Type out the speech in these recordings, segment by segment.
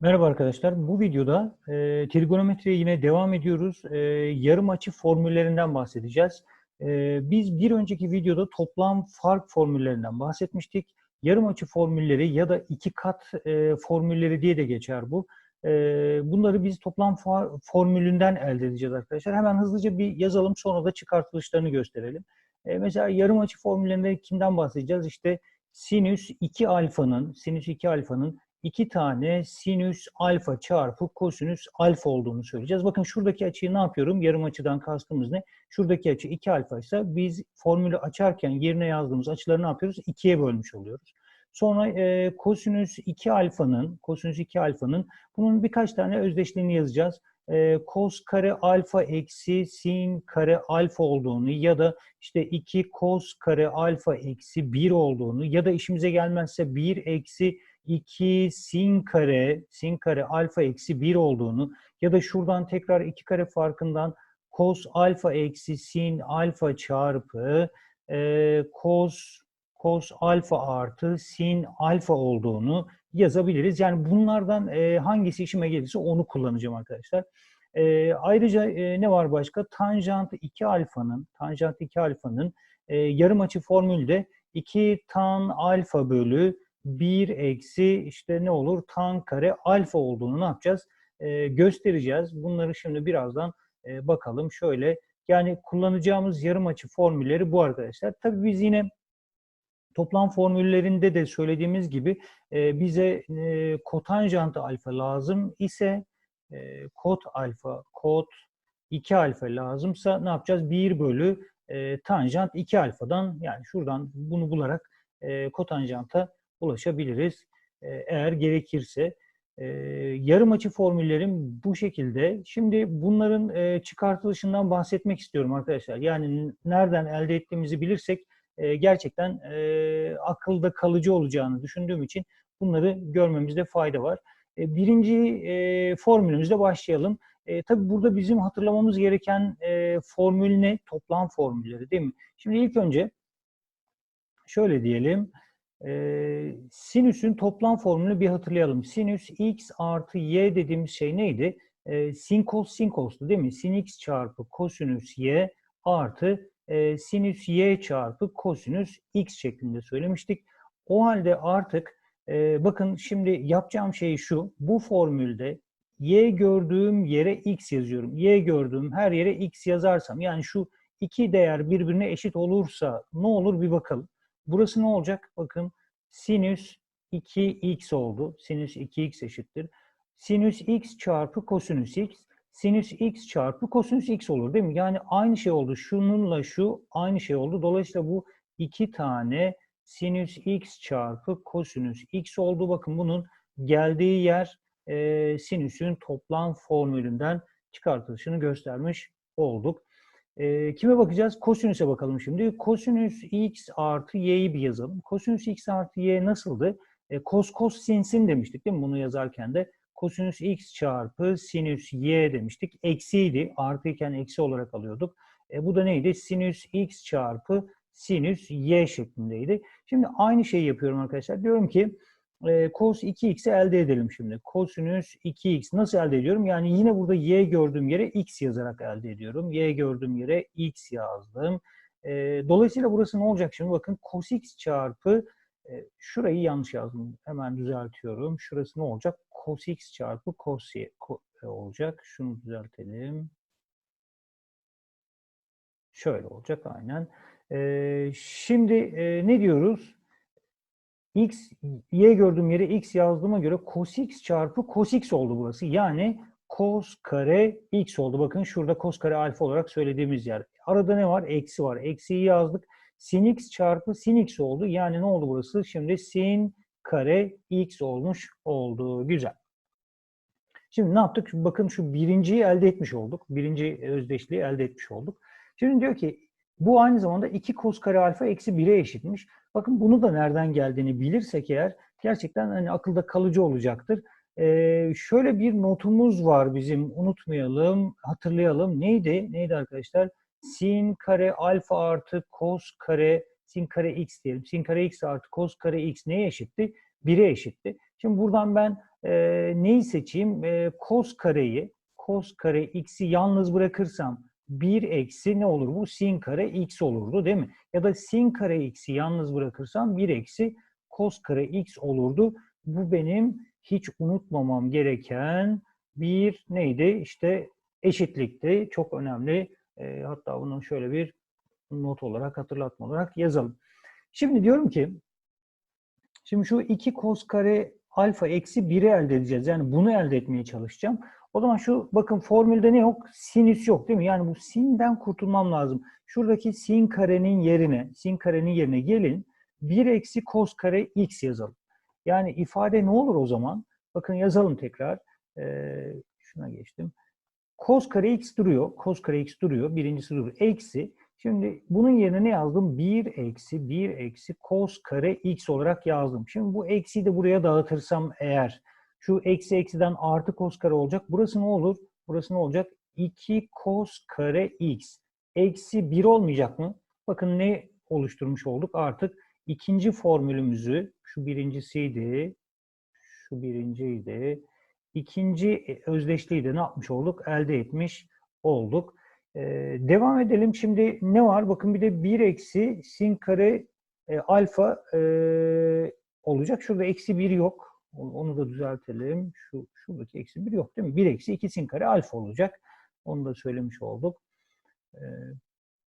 Merhaba arkadaşlar. Bu videoda e, trigonometriye yine devam ediyoruz. E, yarım açı formüllerinden bahsedeceğiz. E, biz bir önceki videoda toplam fark formüllerinden bahsetmiştik. Yarım açı formülleri ya da iki kat e, formülleri diye de geçer bu. E, bunları biz toplam formülünden elde edeceğiz arkadaşlar. Hemen hızlıca bir yazalım sonra da çıkartılışlarını gösterelim. E, mesela yarım açı formüllerinde kimden bahsedeceğiz? İşte sinüs 2 alfanın, sinüs 2 alfanın iki tane sinüs alfa çarpı kosinüs alfa olduğunu söyleyeceğiz. Bakın şuradaki açıyı ne yapıyorum? Yarım açıdan kastımız ne? Şuradaki açı 2 alfa ise biz formülü açarken yerine yazdığımız açıları ne yapıyoruz? 2'ye bölmüş oluyoruz. Sonra e, kosinüs 2 alfanın, kosinüs 2 alfanın bunun birkaç tane özdeşliğini yazacağız. E, kos kare alfa eksi sin kare alfa olduğunu ya da işte 2 kos kare alfa eksi 1 olduğunu ya da işimize gelmezse 1 eksi 2 sin kare, sin kare alfa eksi 1 olduğunu ya da şuradan tekrar 2 kare farkından cos alfa eksi sin alfa çarpı e, cos cos alfa artı sin alfa olduğunu yazabiliriz. Yani bunlardan e, hangisi işime gelirse onu kullanacağım arkadaşlar. E, ayrıca e, ne var başka? Tanjant 2 alfanın, tanjant 2 alfanın e, yarım açı formülde 2 tan alfa bölü 1 eksi işte ne olur tan kare alfa olduğunu ne yapacağız? E, göstereceğiz. Bunları şimdi birazdan e, bakalım. Şöyle yani kullanacağımız yarım açı formülleri bu arkadaşlar. Tabii biz yine toplam formüllerinde de söylediğimiz gibi e, bize e, kotanjant alfa lazım ise e, kot alfa, kot 2 alfa lazımsa ne yapacağız? 1 bölü e, tanjant 2 alfadan yani şuradan bunu bularak e, kotanjanta ulaşabiliriz e, eğer gerekirse. E, yarım açı formüllerim bu şekilde. Şimdi bunların e, çıkartılışından bahsetmek istiyorum arkadaşlar. Yani nereden elde ettiğimizi bilirsek gerçekten akılda kalıcı olacağını düşündüğüm için bunları görmemizde fayda var. Birinci formülümüzle başlayalım. E, tabii burada bizim hatırlamamız gereken e, formül ne? Toplam formülleri değil mi? Şimdi ilk önce şöyle diyelim. E, sinüsün toplam formülünü bir hatırlayalım. Sinüs x artı y dediğimiz şey neydi? E, sin cos sin cos'tu değil mi? Sin x çarpı kosinüs y artı e, sinüs y çarpı kosinüs x şeklinde söylemiştik. O halde artık e, bakın şimdi yapacağım şey şu. Bu formülde y gördüğüm yere x yazıyorum. Y gördüğüm her yere x yazarsam yani şu iki değer birbirine eşit olursa ne olur bir bakalım. Burası ne olacak? Bakın sinüs 2x oldu. Sinüs 2x eşittir. Sinüs x çarpı kosinüs x. Sinüs x çarpı kosinüs x olur değil mi? Yani aynı şey oldu. Şununla şu aynı şey oldu. Dolayısıyla bu iki tane sinüs x çarpı kosinüs x oldu. Bakın bunun geldiği yer e, sinüsün toplam formülünden çıkartılışını göstermiş olduk. E, kime bakacağız? Kosinüse bakalım şimdi. Kosinüs x artı y'yi bir yazalım. Kosinüs x artı y nasıldı? E, kos kos sin sin demiştik değil mi bunu yazarken de? Kosinüs x çarpı sinüs y demiştik. Eksiydi. Artıyken eksi olarak alıyorduk. E, bu da neydi? Sinüs x çarpı sinüs y şeklindeydi. Şimdi aynı şeyi yapıyorum arkadaşlar. Diyorum ki e, cos 2x'i elde edelim şimdi. Kosinüs 2x nasıl elde ediyorum? Yani yine burada y gördüğüm yere x yazarak elde ediyorum. Y gördüğüm yere x yazdım. E, dolayısıyla burası ne olacak şimdi? Bakın cos x çarpı e, şurayı yanlış yazdım. Hemen düzeltiyorum. Şurası ne olacak? Cos x çarpı cos y e, olacak. Şunu düzeltelim. Şöyle olacak aynen. E, şimdi e, ne diyoruz? X, y gördüğüm yere x yazdığıma göre cos x çarpı cos x oldu burası. Yani cos kare x oldu. Bakın şurada cos kare alfa olarak söylediğimiz yer. Arada ne var? Eksi var. Eksiyi yazdık. Sin x çarpı sin x oldu. Yani ne oldu burası? Şimdi sin kare x olmuş oldu. Güzel. Şimdi ne yaptık? Bakın şu birinciyi elde etmiş olduk. Birinci özdeşliği elde etmiş olduk. Şimdi diyor ki bu aynı zamanda 2 cos kare alfa eksi 1'e eşitmiş. Bakın bunu da nereden geldiğini bilirsek eğer gerçekten hani akılda kalıcı olacaktır. Ee, şöyle bir notumuz var bizim unutmayalım, hatırlayalım. Neydi? Neydi arkadaşlar? Sin kare alfa artı cos kare sin kare x diyelim. Sin kare x artı cos kare x neye eşitti? 1'e eşitti. Şimdi buradan ben e, neyi seçeyim? E, cos kareyi, cos kare x'i yalnız bırakırsam 1 eksi ne olur bu? Sin kare x olurdu değil mi? Ya da sin kare x'i yalnız bırakırsam 1 eksi cos kare x olurdu. Bu benim hiç unutmamam gereken bir neydi? İşte eşitlikti. Çok önemli. E, hatta bunu şöyle bir not olarak, hatırlatma olarak yazalım. Şimdi diyorum ki, şimdi şu 2 cos kare alfa eksi 1'i elde edeceğiz. Yani bunu elde etmeye çalışacağım. O zaman şu bakın formülde ne yok? Sinüs yok değil mi? Yani bu sinden kurtulmam lazım. Şuradaki sin karenin yerine, sin karenin yerine gelin. 1 eksi cos kare x yazalım. Yani ifade ne olur o zaman? Bakın yazalım tekrar. Ee, şuna geçtim. Cos kare x duruyor. Cos kare x duruyor. Birincisi duruyor. Eksi. Şimdi bunun yerine ne yazdım? 1 eksi 1 eksi cos kare x olarak yazdım. Şimdi bu eksiyi de buraya dağıtırsam eğer şu eksi eksiden artı cos kare olacak. Burası ne olur? Burası ne olacak? 2 cos kare x. Eksi 1 olmayacak mı? Bakın ne oluşturmuş olduk? Artık ikinci formülümüzü, şu birincisiydi, şu birinciydi, ikinci özdeşliği de ne yapmış olduk? Elde etmiş olduk. Ee, devam edelim. Şimdi ne var? Bakın bir de 1 eksi sin kare e, alfa e, olacak. Şurada eksi 1 yok. Onu da düzeltelim. Şu Şuradaki eksi 1 yok değil mi? 1 eksi 2 sin kare alfa olacak. Onu da söylemiş olduk. Ee,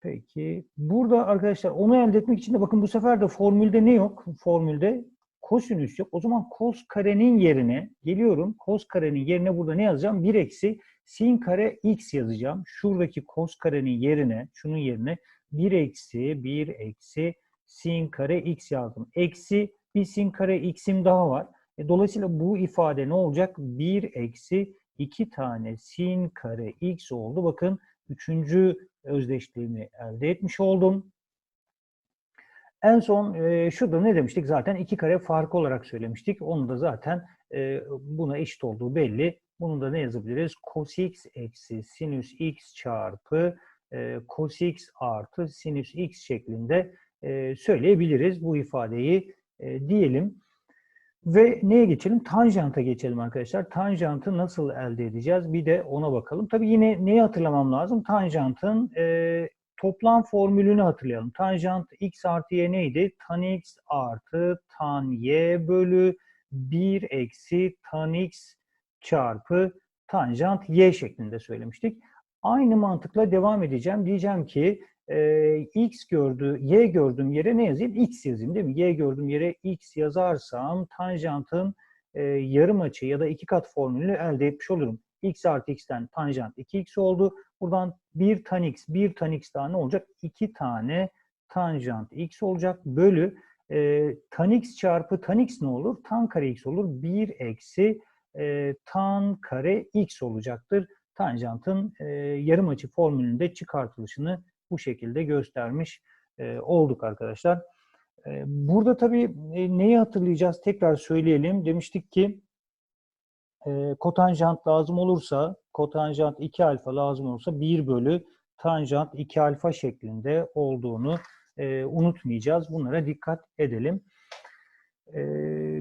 peki. Burada arkadaşlar onu elde etmek için de bakın bu sefer de formülde ne yok? Formülde kosinüs yok. O zaman kos karenin yerine geliyorum. Kos karenin yerine burada ne yazacağım? 1 eksi sin kare x yazacağım. Şuradaki kos karenin yerine, şunun yerine 1 eksi 1 eksi sin kare x yazdım. Eksi bir sin kare x'im daha var. E, dolayısıyla bu ifade ne olacak? 1 eksi 2 tane sin kare x oldu. Bakın üçüncü özdeşliğimi elde etmiş oldum. En son e, şurada ne demiştik? Zaten iki kare farkı olarak söylemiştik. Onu da zaten e, buna eşit olduğu belli. Bunu da ne yazabiliriz? Cos x eksi sinüs x çarpı e, cos x artı sinüs x şeklinde e, söyleyebiliriz bu ifadeyi e, diyelim. Ve neye geçelim? Tanjanta geçelim arkadaşlar. Tanjantı nasıl elde edeceğiz? Bir de ona bakalım. Tabii yine neyi hatırlamam lazım? Tanjantın e, toplam formülünü hatırlayalım. Tanjant x artı y neydi? Tan x artı tan y bölü 1 eksi tan x çarpı tanjant y şeklinde söylemiştik. Aynı mantıkla devam edeceğim. Diyeceğim ki e, x gördü, y gördüğüm yere ne yazayım? x yazayım değil mi? Y gördüğüm yere x yazarsam tanjantın e, yarım açı ya da iki kat formülünü elde etmiş olurum. x artı x'ten tanjant 2x oldu. Buradan 1 tan x, 1 tan x daha ne olacak? 2 tane tanjant x olacak. Bölü e, tan x çarpı tan x ne olur? Tan kare x olur. 1 eksi e, tan kare x olacaktır. Tanjantın e, yarım açı formülünde çıkartılışını bu şekilde göstermiş e, olduk arkadaşlar. E, burada tabii e, neyi hatırlayacağız? Tekrar söyleyelim. Demiştik ki kotanjant lazım olursa, kotanjant 2 alfa lazım olursa 1 bölü tanjant 2 alfa şeklinde olduğunu unutmayacağız. Bunlara dikkat edelim. E,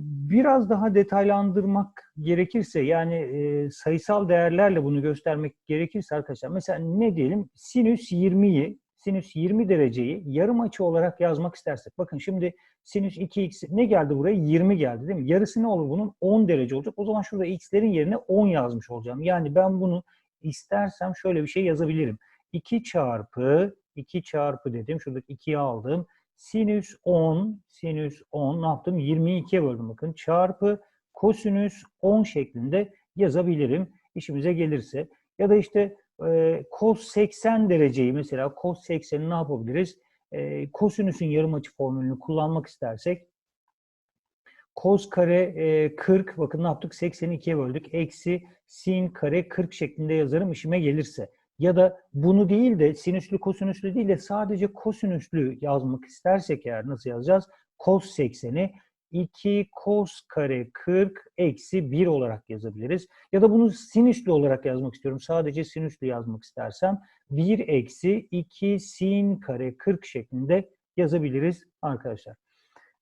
biraz daha detaylandırmak gerekirse yani e, sayısal değerlerle bunu göstermek gerekirse arkadaşlar mesela ne diyelim sinüs 20'yi sinüs 20 dereceyi yarım açı olarak yazmak istersek bakın şimdi sinüs 2x ne geldi buraya 20 geldi değil mi? Yarısı ne olur bunun 10 derece olacak. O zaman şurada x'lerin yerine 10 yazmış olacağım. Yani ben bunu istersem şöyle bir şey yazabilirim. 2 çarpı 2 çarpı dedim. Şuradaki 2'yi aldım sinüs 10, sinüs 10 ne yaptım? 22'ye böldüm bakın. Çarpı kosinüs 10 şeklinde yazabilirim işimize gelirse. Ya da işte e, cos 80 dereceyi mesela cos 80'i ne yapabiliriz? E, kosinüsün yarım açı formülünü kullanmak istersek cos kare e, 40 bakın ne yaptık? 82'ye böldük. Eksi sin kare 40 şeklinde yazarım işime gelirse ya da bunu değil de sinüslü kosinüslü değil de sadece kosinüslü yazmak istersek eğer nasıl yazacağız? Cos 80'i 2 cos kare 40 eksi 1 olarak yazabiliriz. Ya da bunu sinüslü olarak yazmak istiyorum. Sadece sinüslü yazmak istersem 1 eksi 2 sin kare 40 şeklinde yazabiliriz arkadaşlar.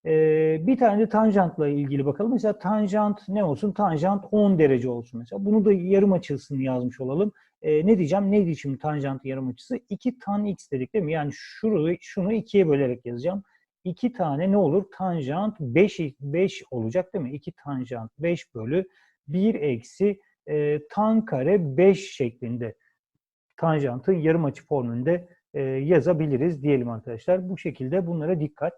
Ee, bir tane de tanjantla ilgili bakalım. Mesela tanjant ne olsun? Tanjant 10 derece olsun mesela. Bunu da yarım açısını yazmış olalım. Ee, ne diyeceğim? Neydi şimdi tanjant yarım açısı? 2 tan x dedik değil mi? Yani şunu, şunu ikiye bölerek yazacağım. 2 tane ne olur? Tanjant 5, 5 olacak değil mi? 2 tanjant 5 bölü 1 eksi e, tan kare 5 şeklinde tanjantın yarım açı formülünde e, yazabiliriz diyelim arkadaşlar. Bu şekilde bunlara dikkat.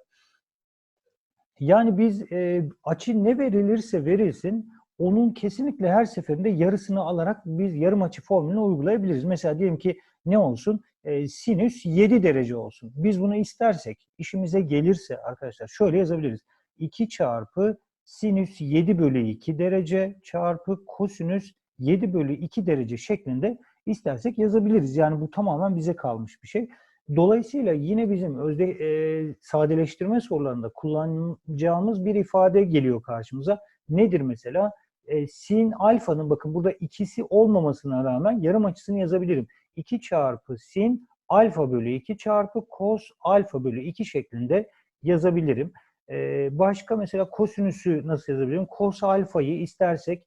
Yani biz e, açı ne verilirse verilsin onun kesinlikle her seferinde yarısını alarak biz yarım açı formülünü uygulayabiliriz. Mesela diyelim ki ne olsun? E, sinüs 7 derece olsun. Biz bunu istersek, işimize gelirse arkadaşlar şöyle yazabiliriz. 2 çarpı sinüs 7 bölü 2 derece çarpı kosinüs 7 bölü 2 derece şeklinde istersek yazabiliriz. Yani bu tamamen bize kalmış bir şey. Dolayısıyla yine bizim özde e, sadeleştirme sorularında kullanacağımız bir ifade geliyor karşımıza. Nedir mesela? E, sin alfanın bakın burada ikisi olmamasına rağmen yarım açısını yazabilirim. 2 çarpı sin alfa bölü 2 çarpı cos alfa bölü 2 şeklinde yazabilirim. E, başka mesela kosinüsü nasıl yazabilirim? Cos alfayı istersek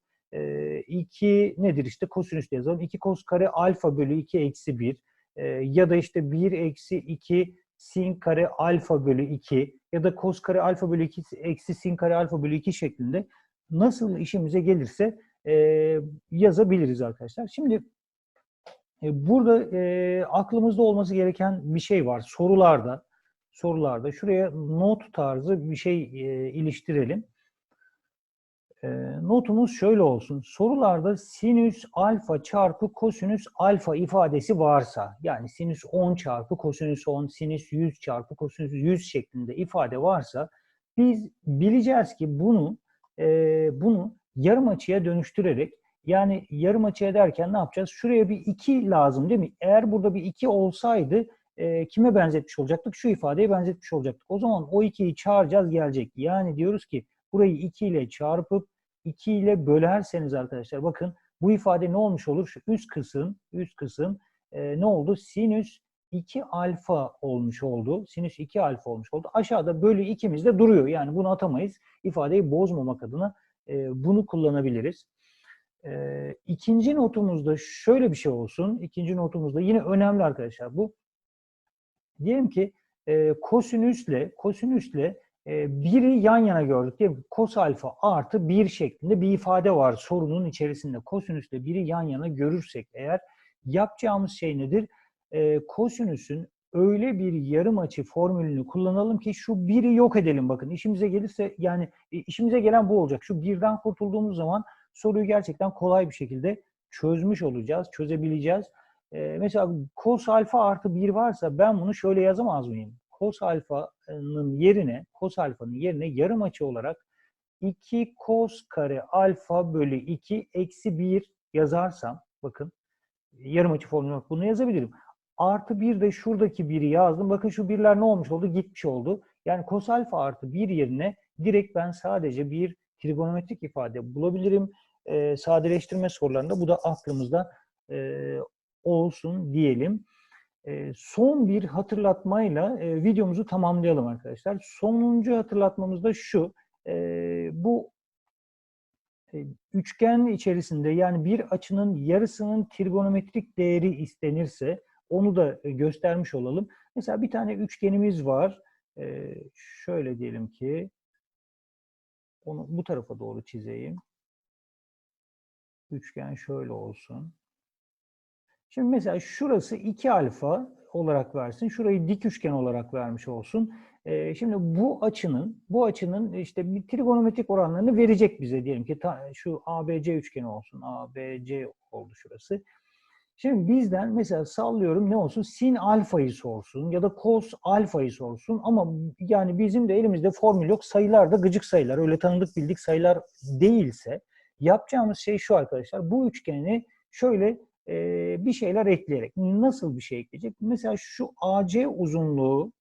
2 e, nedir işte kosinüs yazalım. 2 cos kare alfa bölü 2 eksi 1 e, ya da işte 1 eksi 2 sin kare alfa bölü 2 ya da cos kare alfa bölü 2 eksi sin kare alfa bölü 2 şeklinde nasıl işimize gelirse e, yazabiliriz arkadaşlar. Şimdi e, burada e, aklımızda olması gereken bir şey var. Sorularda sorularda şuraya not tarzı bir şey e, iliştirelim. E, notumuz şöyle olsun. Sorularda sinüs alfa çarpı kosinüs alfa ifadesi varsa yani sinüs 10 çarpı kosinüs 10, sinüs 100 çarpı kosinüs 100 şeklinde ifade varsa biz bileceğiz ki bunu e, bunu yarım açıya dönüştürerek yani yarım açıya derken ne yapacağız? Şuraya bir 2 lazım değil mi? Eğer burada bir 2 olsaydı e, kime benzetmiş olacaktık? Şu ifadeye benzetmiş olacaktık. O zaman o 2'yi çağıracağız gelecek. Yani diyoruz ki burayı 2 ile çarpıp 2 ile bölerseniz arkadaşlar bakın bu ifade ne olmuş olur? Şu üst kısım, üst kısım e, ne oldu? Sinüs 2 alfa olmuş oldu. Sinüs 2 alfa olmuş oldu. Aşağıda bölü 2'miz de duruyor. Yani bunu atamayız. İfadeyi bozmamak adına e, bunu kullanabiliriz. E, ikinci notumuzda şöyle bir şey olsun. İkinci notumuzda yine önemli arkadaşlar bu. Diyelim ki e, kosinüsle kosinüsle e, biri yan yana gördük. Diyelim ki kos alfa artı 1 şeklinde bir ifade var sorunun içerisinde. Kosinüsle biri yan yana görürsek eğer yapacağımız şey nedir? E, kosinüsün öyle bir yarım açı formülünü kullanalım ki şu biri yok edelim bakın. işimize gelirse yani e, işimize gelen bu olacak. Şu birden kurtulduğumuz zaman soruyu gerçekten kolay bir şekilde çözmüş olacağız, çözebileceğiz. Ee, mesela cos alfa artı 1 varsa ben bunu şöyle yazamaz mıyım? Cos alfanın yerine, cos alfanın yerine yarım açı olarak 2 cos kare alfa bölü 2 eksi 1 yazarsam, bakın yarım açı formülü bunu yazabilirim. Artı 1 de şuradaki 1'i yazdım. Bakın şu birler ne olmuş oldu? Gitmiş oldu. Yani cos alfa artı 1 yerine direkt ben sadece bir trigonometrik ifade bulabilirim. E, sadeleştirme sorularında bu da aklımızda e, olsun diyelim. E, son bir hatırlatmayla e, videomuzu tamamlayalım arkadaşlar. Sonuncu hatırlatmamız da şu. E, bu üçgen içerisinde yani bir açının yarısının trigonometrik değeri istenirse onu da e, göstermiş olalım. Mesela bir tane üçgenimiz var. E, şöyle diyelim ki onu bu tarafa doğru çizeyim. Üçgen şöyle olsun. Şimdi mesela şurası 2 alfa olarak versin. Şurayı dik üçgen olarak vermiş olsun. Ee, şimdi bu açının bu açının işte bir trigonometrik oranlarını verecek bize diyelim ki ta, şu ABC üçgeni olsun. ABC oldu şurası. Şimdi bizden mesela sallıyorum ne olsun? Sin alfayı sorsun ya da cos alfayı sorsun ama yani bizim de elimizde formül yok. Sayılar da gıcık sayılar. Öyle tanıdık bildik sayılar değilse yapacağımız şey şu arkadaşlar. Bu üçgeni şöyle e, bir şeyler ekleyerek. Nasıl bir şey ekleyecek? Mesela şu AC uzunluğu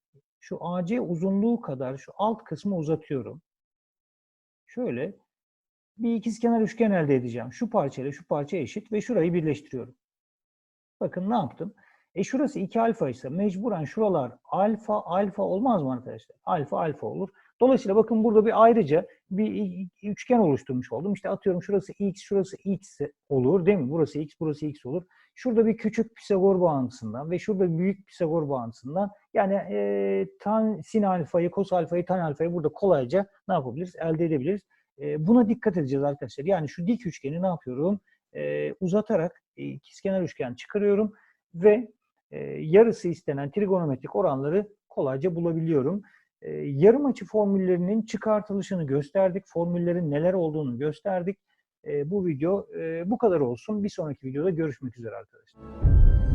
şu AC uzunluğu kadar şu alt kısmı uzatıyorum. Şöyle bir ikizkenar üçgen elde edeceğim. Şu parçayla şu parça eşit ve şurayı birleştiriyorum. Bakın ne yaptım? E şurası 2 alfa ise mecburen şuralar alfa alfa olmaz mı arkadaşlar? Alfa alfa olur. Dolayısıyla bakın burada bir ayrıca bir üçgen oluşturmuş oldum. İşte atıyorum şurası x, şurası x olur değil mi? Burası x, burası x olur. Şurada bir küçük Pisagor bağıntısından ve şurada büyük Pisagor bağıntısından yani e, tan sin alfayı, kos alfayı, tan alfayı burada kolayca ne yapabiliriz? Elde edebiliriz. E, buna dikkat edeceğiz arkadaşlar. Yani şu dik üçgeni ne yapıyorum? E, uzatarak ikizkenar üçgen çıkarıyorum ve e, yarısı istenen trigonometrik oranları kolayca bulabiliyorum. E, yarım açı formüllerinin çıkartılışını gösterdik. Formüllerin neler olduğunu gösterdik. E, bu video e, bu kadar olsun. Bir sonraki videoda görüşmek üzere arkadaşlar.